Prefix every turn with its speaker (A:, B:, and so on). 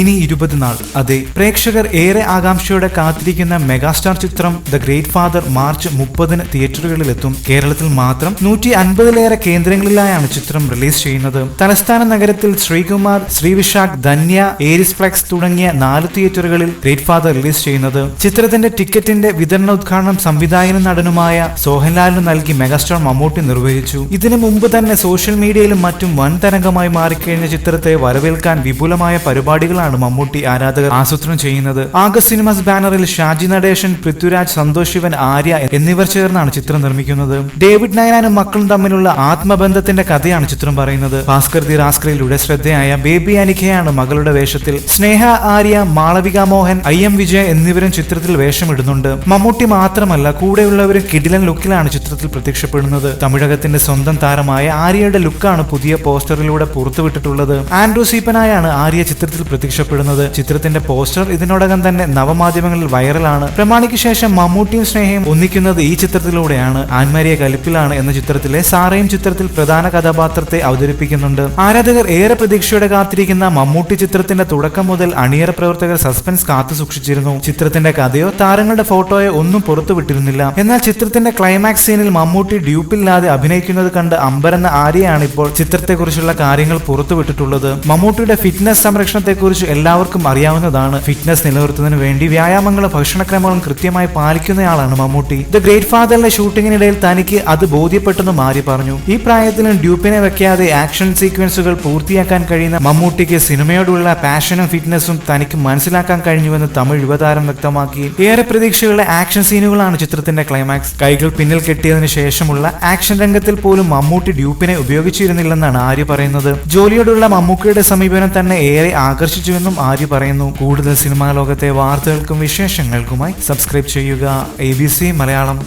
A: ഇനി ഇരുപത് നാൾ അതെ പ്രേക്ഷകർ ഏറെ ആകാംക്ഷയോടെ കാത്തിരിക്കുന്ന മെഗാസ്റ്റാർ ചിത്രം ദ ഗ്രേറ്റ് ഫാദർ മാർച്ച് മുപ്പതിന് തിയേറ്ററുകളിലെത്തും. കേരളത്തിൽ മാത്രം നൂറ്റി അൻപതിലേറെ കേന്ദ്രങ്ങളിലായാണ് ചിത്രം റിലീസ് ചെയ്യുന്നത്. തലസ്ഥാന നഗരത്തിൽ ശ്രീകുമാർ ശ്രീവിശാഖ് ധന്യ ഏരിസ് ഫ്ലെക്സ് തുടങ്ങിയ നാല് തിയേറ്ററുകളിൽ ഗ്രേറ്റ് ഫാദർ റിലീസ് ചെയ്യുന്നത്. ചിത്രത്തിന്റെ ടിക്കറ്റിന്റെ വിതരണ ഉദ്ഘാടനം സംവിധായകനും നടനുമായ സോഹൻലാലിന് നൽകി മെഗാസ്റ്റാർ മമ്മൂട്ടി നിർവഹിച്ചു. ഇതിനു മുമ്പ് തന്നെ സോഷ്യൽ മീഡിയയിലും മറ്റും വൻ തരംഗമായി മാറിക്കഴിഞ്ഞ ചിത്രത്തെ വരവേൽക്കാൻ വിപുലമായ പരിപാടികളാണ് മമ്മൂട്ടി ആരാധകർ ആസൂത്രണം ചെയ്യുന്നത്? ആഗസ്റ്റ് സിനിമാസ് ബാനറിൽ ഷാജി നടേശൻ പൃഥ്വിരാജ് സന്തോഷ് ശിവൻ ആര്യ എന്നിവർ ചേർന്നാണ് ചിത്രം നിർമ്മിക്കുന്നത്. ഡേവിഡ് നയനാനും മക്കളും തമ്മിലുള്ള ആത്മബന്ധത്തിന്റെ കഥയാണ് ചിത്രം പറയുന്നത്. ഭാസ്കർ ദി റാസ്കറിലൂടെ ശ്രദ്ധയായ ബേബി അനിഖയാണ് മകളുടെ വേഷത്തിൽ. സ്നേഹ ആര്യ മാളവിക മോഹൻ ഐ എം വിജയ് എന്നിവരും ചിത്രത്തിൽ വേഷമിടുന്നുണ്ട്. മമ്മൂട്ടി മാത്രമല്ല കൂടെയുള്ളവരും കിടിലൻ ലുക്കിലാണ് ചിത്രത്തിൽ പ്രത്യക്ഷപ്പെടുന്നത്. തമിഴകത്തിന്റെ സ്വന്തം താരമായ ആര്യയുടെ ലുക്കാണ് പുതിയ പോസ്റ്ററിലൂടെ പുറത്തുവിട്ടിട്ടുള്ളത്. ആൻഡ്രൂ സീപ്പനായാണ് ആര്യ ചിത്രത്തിൽ പ്രത്യക്ഷപ്പെടുന്നത്. ചിത്രത്തിന്റെ പോസ്റ്റർ ഇതിനോടകം തന്നെ നവമാധ്യമങ്ങളിൽ വൈറലാണ്. പ്രമാണിക്ക് ശേഷം മമ്മൂട്ടിയും സ്നേഹയും ഒന്നിക്കുന്നത് ഈ ചിത്രത്തിലൂടെയാണ്. ആൻമാരിയ കലിപ്പിലാണ് എന്ന ചിത്രത്തിലെ സാറയും ചിത്രത്തിൽ പ്രധാന കഥാപാത്രത്തെ അവതരിപ്പിക്കുന്നുണ്ട്. ആരാധകർ ഏറെ പ്രതീക്ഷയോടെ കാത്തിരിക്കുന്ന മമ്മൂട്ടി ചിത്രത്തിന്റെ തുടക്കം മുതൽ അണിയറ പ്രവർത്തകർ സസ്പെൻസ് കാത്തു സൂക്ഷിച്ചിരുന്നു. ചിത്രത്തിന്റെ കഥയോ താരങ്ങളുടെ ഫോട്ടോയോ ഒന്നും പുറത്തുവിട്ടിരുന്നില്ല. എന്നാൽ ചിത്രത്തിന്റെ ക്ലൈമാക്സ് സീനിൽ മമ്മൂട്ടി ഡ്യൂപ്പില്ലാതെ അഭിനയിക്കുന്നത് കണ്ട് അമ്പരെന്ന ആര്യയാണ് ഇപ്പോൾ ചിത്രത്തെക്കുറിച്ചുള്ള കാര്യങ്ങൾ പുറത്തുവിട്ടിട്ടുള്ളത്. മമ്മൂട്ടിയുടെ ഫിറ്റ്നസ് സംരക്ഷണത്തെക്കുറിച്ച് എല്ലാവർക്കും അറിയാവുന്നതാണ്. ഫിറ്റ്നസ് നിലനിർത്തുന്നതിന് വേണ്ടി വ്യായാമങ്ങളും ഭക്ഷണക്രമങ്ങളും കൃത്യമായി പാലിക്കുന്നയാളാണ് മമ്മൂട്ടി. ദ ഗ്രേറ്റ് ഫാദറിന്റെ ഷൂട്ടിങ്ങിനിടയിൽ തനിക്ക് അത് ബോധ്യപ്പെട്ടെന്ന് മാറി പറഞ്ഞു. ഈ പ്രായത്തിലും ഡ്യൂപ്പിനെ വെക്കാതെ ആക്ഷൻ സീക്വൻസുകൾ പൂർത്തിയാക്കാൻ കഴിയുന്ന മമ്മൂട്ടിക്ക് സിനിമയോടുള്ള പാഷനും ഫിറ്റ്നസും തനിക്ക് മനസ്സിലാക്കാൻ കഴിഞ്ഞുവെന്ന് തമിഴ് യുവതാരം വ്യക്തമാക്കി. ഏറെ പ്രതീക്ഷകളുടെ ആക്ഷൻ സീനുകളാണ് ചിത്രത്തിന്റെ ക്ലൈമാക്സ് കൈകൾ പിന്നിൽ കെട്ടിയതിനു ശേഷമുള്ള ആക്ഷൻ രംഗത്തിൽ പോലും മമ്മൂട്ടി ഡ്യൂപ്പിനെ ഉപയോഗിച്ചിരുന്നില്ലെന്നാണ് ആര്യ പറയുന്നത്. ജോലിയോടുള്ള മമ്മൂക്കയുടെ സമീപനം തന്നെ ഏറെ ആകർഷിച്ചുവെന്നും ആര്യ പറയുന്നു. കൂടുതൽ സിനിമാ ലോകത്തെ വാർത്തകൾക്കും വിശേഷങ്ങൾക്കുമായി സബ്സ്ക്രൈബ് ചെയ്യുക. A B C Malayalam.